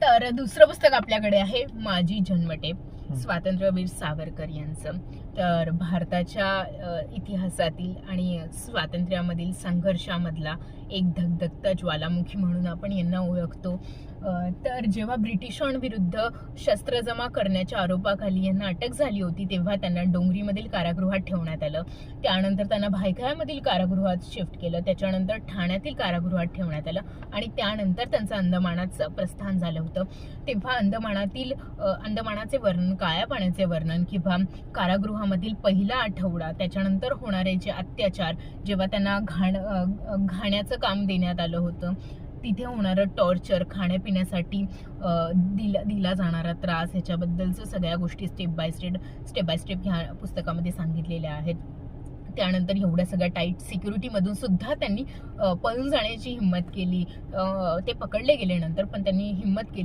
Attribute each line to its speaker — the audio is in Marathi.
Speaker 1: तर दुसरं पुस्तक आपल्याकडे आहे माझी जन्मटेप स्वातंत्र्यवीर सावरकर यांचं. तर भारताच्या इतिहासातील आणि स्वातंत्र्यामधील संघर्षामधला एक धगधगता ज्वालामुखी म्हणून आपण यांना ओळखतो. तर जेव्हा ब्रिटिशांविरुद्ध शस्त्र जमा करण्याच्या आरोपाखाली यांना अटक झाली होती तेव्हा त्यांना डोंगरीमधील कारागृहात ठेवण्यात आलं. त्यानंतर त्यांना भायखळ्यामधील कारागृहात शिफ्ट केलं. त्याच्यानंतर ठाण्यातील कारागृहात ठेवण्यात आलं आणि त्यानंतर त्यांचं अंदमानाचं प्रस्थान झालं होतं. तेव्हा अंदमानातील अंदमानाचे वर्णन काळ्या पाण्याचे वर्णन किंवा कारागृहामधील पहिला आठवडा त्याच्यानंतर होणारे जे अत्याचार जेव्हा त्यांना घाण घाण्याचं काम देण्यात आलं होतं तिथे होणारं टॉर्चर खाण्यापिण्यासाठी दिला दिला जाणारा त्रास ह्याच्याबद्दलचं सगळ्या गोष्टी step by step step by step ह्या पुस्तकामध्ये सांगितलेल्या आहेत. त्यानंतर एवढ्या सगळ्या टाईट सिक्युरिटीमधून सुद्धा त्यांनी पळून जाण्याची हिंमत केली. ते पकडले गेले नंतर पण त्यांनी हिंमत केली.